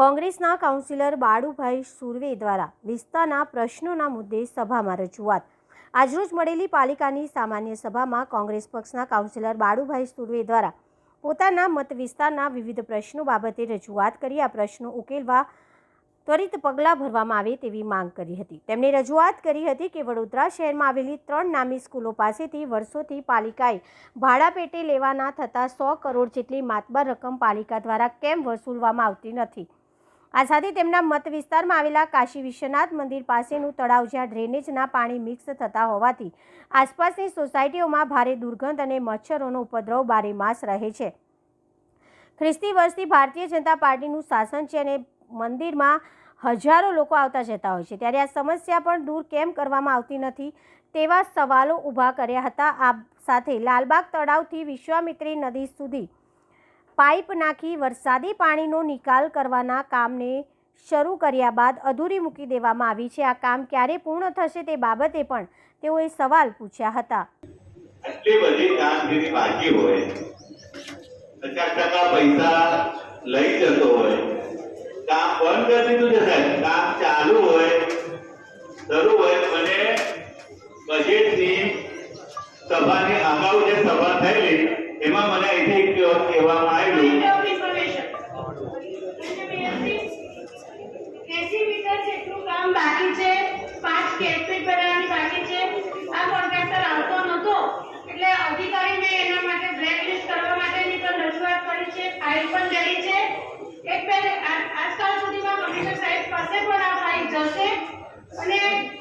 કોંગ્રેસના કાઉન્સિલર બાળુભાઈ સુરવે દ્વારા વિસ્તારના પ્રશ્નોના મુદ્દે સભામાં રજૂઆત. આજરોજ મળેલી પાલિકાની સામાન્ય સભામાં કોંગ્રેસ પક્ષના કાઉન્સિલર બાળુભાઈ સુરવે દ્વારા પોતાના મત વિસ્તારના વિવિધ પ્રશ્નો બાબતે રજૂઆત કરી આ પ્રશ્નો ઉકેલવા ત્વરિત પગલાં ભરવામાં આવે તેવી માંગ કરી હતી. તેમણે રજૂઆત કરી હતી કે વડોદરા શહેરમાં આવેલી ત્રણ નામી સ્કૂલો પાસેથી વર્ષોથી પાલિકાએ ભાડા પેટે લેવાના થતાં સો કરોડ જેટલી માતબર રકમ પાલિકા દ્વારા કેમ વસૂલવામાં આવતી નથી? આ સાથે તેમના મત વિસ્તારમાં આવેલા કાશી વિશ્વનાથ મંદિર પાસેનું તળાવ જ્યાં ડ્રેનેજના પાણી મિક્સ થતા હોવાથી આસપાસની સોસાયટીઓમાં ભારે દુર્ગંધ અને મચ્છરોનો ઉપદ્રવ બારેમાસ રહે છે. ખ્રિસ્તી વર્ષથી ભારતીય જનતા પાર્ટીનું શાસન છે અને મંદિરમાં હજારો લોકો આવતા જતા હોય છે. ત્યારે આ સમસ્યા પણ દૂર કેમ કરવામાં આવતી નથી તેવા સવાલો ઊભા કર્યા હતા. આ સાથે લાલબાગ તળાવથી વિશ્વામિત્રી નદી સુધી પાઇપ નાખી વરસાદી પાણીનો નિકાલ કરવાના કામને શરૂ કર્યા બાદ અધૂરી મૂકી દેવામાં આવી છે. આ કામ ક્યારે પૂર્ણ થશે તે બાબતે પણ તેઓએ સવાલ પૂછ્યા હતા. એટલી બધી કામગીરી બાકી હોય, પચાસ ટકા પૈસા લઈ જતો હોય, કામ બંધ કરી દીધું છે સાહેબ. કામ ચાલુ હોય, શરૂ હોય મને બજેટની સભાની અગાઉ જે સભા થયેલી એમાં મને અહીંથી કહેવા- કહેવામાં આવ્યું એસી મીટર જેટલું કામ બાકી છે, પાંચ કેસપીટ બનાવવાની બાકી છે. આ કોન્ટ્રાક્ટર આવતો નહોતો, એટલે અધિકારીને એના માટે બ્લેકલિસ્ટ કરવા માટેની પણ રજૂઆત કરી છે ફાઇલ પણ ગઈ છે. એક બે આજકાલ સુધીમાં કમિશનર સાહેબ પાસે પણ આ ફાઇલ જશે. અને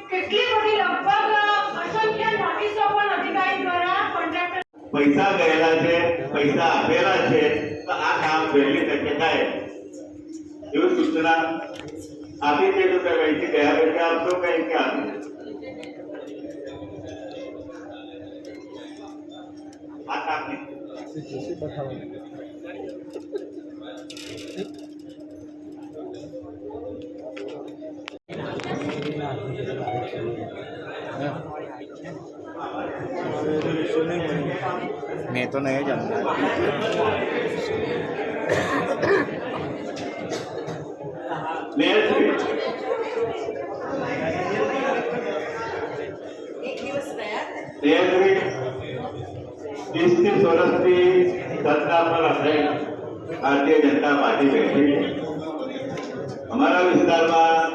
કેટલી બધી લગભગ અસંખ્ય નોટિસો પણ અધિકારી દ્વારા કોન્ટ્રાક્ટર પૈસા ગયેલા છે, પૈસા આપેલા છે, તો આ કામ વહેલી તકે થાય એવી સૂચના આપી છે તો તમે અહીંથી ગયા પછી આપશો કે અહીંથી આપી આ કામની मैं तो नहीं जानता મેયરશ્રી મેયરશ્રી ત્રીસ ત્રીસ વર્ષથી સત્તા પર આપણે ભારતીય જનતા પાર્ટી બેઠી છે. અમારા વિસ્તારમાં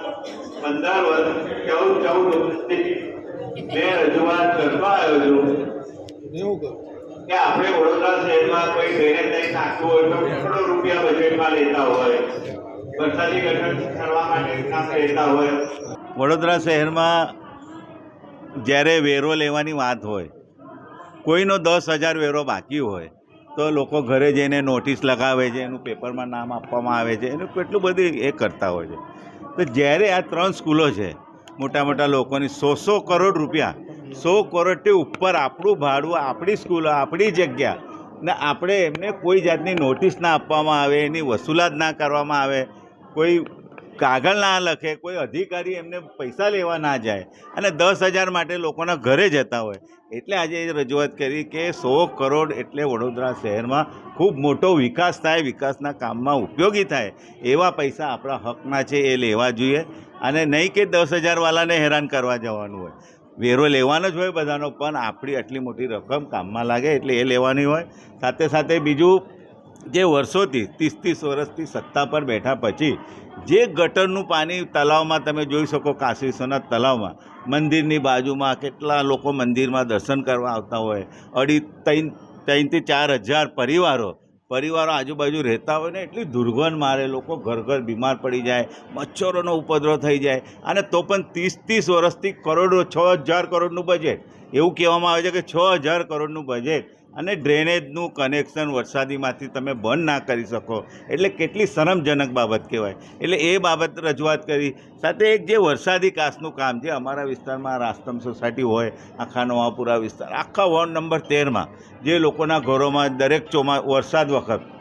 પંદર વર્ષ ચૌદ ચૌદ વર્ષથી મેં રજૂઆત કરવા આવ્યો છું. કે આપણે વડોદરા શહેરમાં કોઈ ડ્રેનેજ નાખવું હોય તો કરોડો રૂપિયા બજેટમાં લેતા હોય. વરસાદી ગટર કરવા માટે લેતા હોય. વડોદરા શહેરમાં જ્યારે વેરો લેવાની વાત હોય કોઈનો દસ હજાર વેરો બાકી હોય તો લોકો ઘરે જઈને નોટિસ લગાવે છે એનું પેપરમાં નામ આપવામાં આવે છે એનું કેટલું બધું એ કરતા હોય છે. તો જ્યારે આ ત્રણ સ્કૂલો છે મોટા મોટા લોકોની સો સો કરોડ રૂપિયા. સો કરોડથી ઉપર આપણું ભાડું, આપણી સ્કૂલો, આપણી જગ્યા. ને આપણે એમને કોઈ જાતની નોટિસ ના આપવામાં આવે, એની વસૂલાત ના કરવામાં આવે. કોઈ કાગળ ના લખે, કોઈ અધિકારી એમને પૈસા લેવા ના જાય અને દસ હજાર માટે લોકોના ઘરે જતા હોય. એટલે આજે એ રજૂઆત કરી કે સો કરોડ એટલે વડોદરા શહેરમાં ખૂબ મોટો વિકાસ થાય, વિકાસના કામમાં ઉપયોગી થાય, એવા પૈસા આપણા હકના છે, એ લેવા જોઈએ. અને નહીં કે દસ હજારવાળાને હેરાન કરવા જવાનું હોય. વેરો લેવાનો જ હોય બધાનો, પણ આપણી આટલી મોટી રકમ કામમાં લાગે એટલે એ લેવાની હોય. સાથે સાથે બીજું જે વર્ષોથી ત્રીસ ત્રીસ વર્ષથી સત્તા પર બેઠા પછી જે ગટરનું પાણી તલાવમાં તમે જોઈ શકો કાશી વિશ્વનાથ તલાવમાં, મંદિરની બાજુમાં કેટલા લોકો મંદિરમાં દર્શન કરવા આવતા હોય, અઢી ત્રણ, ત્રણથી ચાર હજાર પરિવારો પરિવારો આજુબાજુ રહેતા હોય ને, એટલી દુર્ગંધ મારે લોકો ઘર ઘર બીમાર પડી જાય, મચ્છરોનો ઉપદ્રવ થઈ જાય, અને તો પણ ત્રીસ ત્રીસ વર્ષથી કરોડો, છ હજાર કરોડનું બજેટ એવું કહેવામાં આવે છે કે છ હજાર કરોડનું બજેટ અને ડ્રેનેજનું કનેક્શન વરસાદીમાંથી તમે બંધ ના કરી શકો. એટલે કેટલી શરમજનક બાબત કહેવાય. એટલે એ બાબત રજૂઆત કરી. સાથે એક જે વરસાદી કાસનું કામ જે અમારા વિસ્તારમાં રાસ્તમ સોસાયટી હોય, આખા નવાપુરા વિસ્તાર, આખા વોર્ડ નંબર તેરમાં જે લોકોના ઘરોમાં દરેક ચોમા, વરસાદ વખત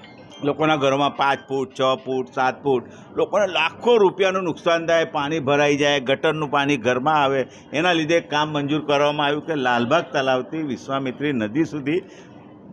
લોકોના ઘરોમાં પાંચ ફૂટ, છ ફૂટ, સાત ફૂટ. લોકોને લાખો રૂપિયાનું નુકસાન થાય, પાણી ભરાઈ જાય, ગટરનું પાણી ઘરમાં આવે. એના લીધે કામ મંજૂર કરવામાં આવ્યું કે લાલબાગ તલાવથી વિશ્વામિત્રી નદી સુધી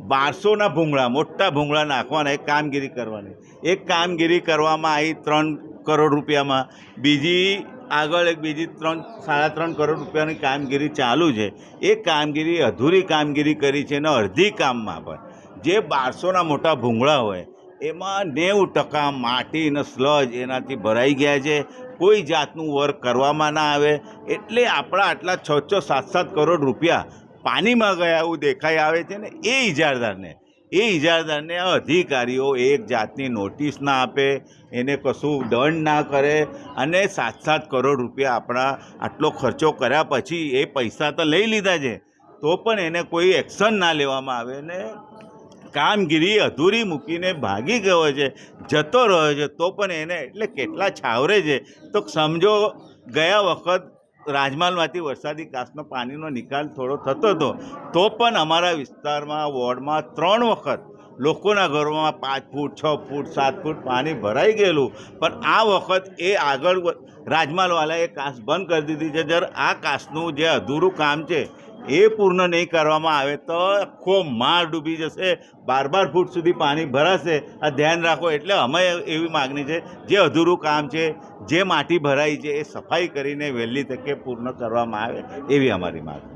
બારસોના ભૂંગળા, મોટા ભૂંગળા નાખવાના, એક કામગીરી કરવાની. એક કામગીરી કરવામાં આવી ત્રણ કરોડ રૂપિયામાં. બીજી આગળ એક બીજી ત્રણ, સાડા ત્રણ કરોડ રૂપિયાની કામગીરી ચાલુ છે. એ કામગીરી, અધૂરી કામગીરી કરી છે અને અડધી કામમાં પણ. જે બારસોના મોટા ભૂંગળા હોય એમાં નેવું ટકા માટી અને સ્લજ એનાથી ભરાઈ ગયા છે. કોઈ જાતનું વર્ક કરવામાં ના આવે. એટલે આપણા આટલા છ છ સાત સાત કરોડ રૂપિયા પાણીમાં ગયા એવું દેખાઈ આવે છે ને એ ઇજારદારને એ ઇજારદારને અધિકારીઓ એક જાતની નોટિસ ના આપે, એને કશું દંડ ના કરે અને સાત સાત કરોડ રૂપિયા આપણા આટલો ખર્ચો કર્યા પછી એ પૈસા તો લઈ લીધા છે. તો પણ એને કોઈ એક્શન ના લેવામાં આવે ને કામગીરી અધૂરી મૂકીને ભાગી ગયો છે, જતો રહ્યો છે, તો પણ એને એટલે કેટલા છાવરે છે. તો સમજો, ગયા વખત રાજમાલમાંથી વરસાદી કાસનો પાણીનો નિકાલ થોડો થતો હતો, તો પણ અમારા વિસ્તારમાં વોર્ડમાં ત્રણ વખત લોકોના ઘરોમાં પાંચ ફૂટ, છ ફૂટ, સાત ફૂટ પાણી ભરાઈ ગયેલું. પણ આ વખત એ આગળ રાજમાલવાલાએ કાસ બંધ કરી દીધી છે. જ્યારે આ કાસનું જે અધૂરું કામ છે એ પૂર્ણ નહીં કરવામાં આવે તો આખો માળ ડૂબી જશે. બાર બાર ફૂટ સુધી પાણી ભરાશે. આ ધ્યાન રાખો, એટલે અમે એવી માગણી છે, જે અધૂરું કામ છે, જે માટી ભરાઈ છે, એ સફાઈ કરીને વહેલી તકે પૂર્ણ કરવામાં આવે એવી અમારી માગણી.